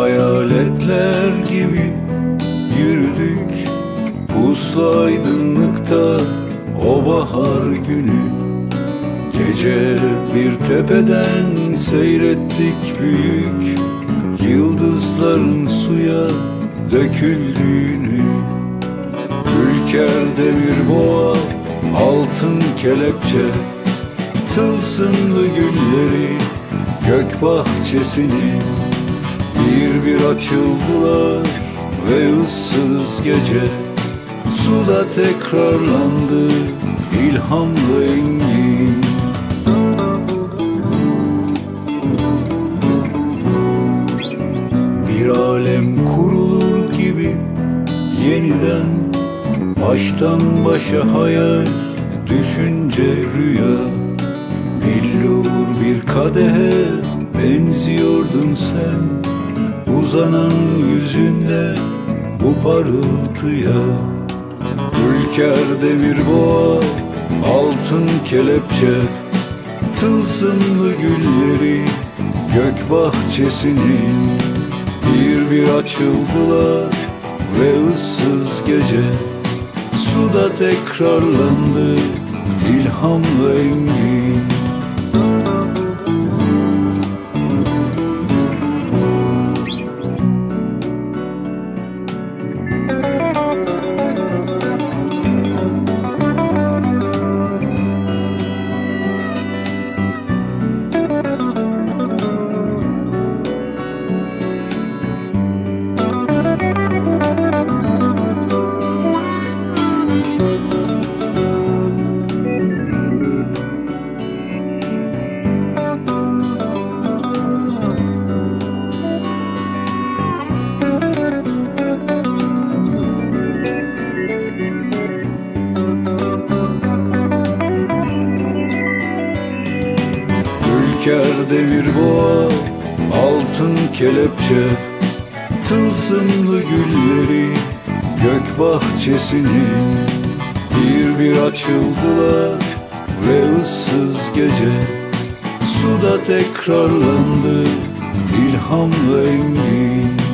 Hayaletler gibi yürüdük. Puslu aydınlıkta o bahar günü Gece bir tepeden seyrettik büyük Yıldızların suya döküldüğünü. Ülkerde bir boğa altın kelepçe Tılsımlı gülleri gök bahçesini. Bir bir açıldılar ve ıssız gece Suda tekrarlandı ilhamlı engin yeniden Baştan başa hayal, düşünce rüya. Billur bir kadehe benziyordun sen. Uzanan yüzünle bu parıltıya. Ülkerde bir boğa, altın kelepçe. Tılsımlı gülleri, gök bahçesini Bir bir açıldılar ve ıssız gece Suda tekrarlandı ilhamla engin Bir boğa, altın kelepçe Tılsımlı gülleri, gök bahçesini. Bir bir açıldılar ve ıssız gece Suda tekrarlandı ilhamla engin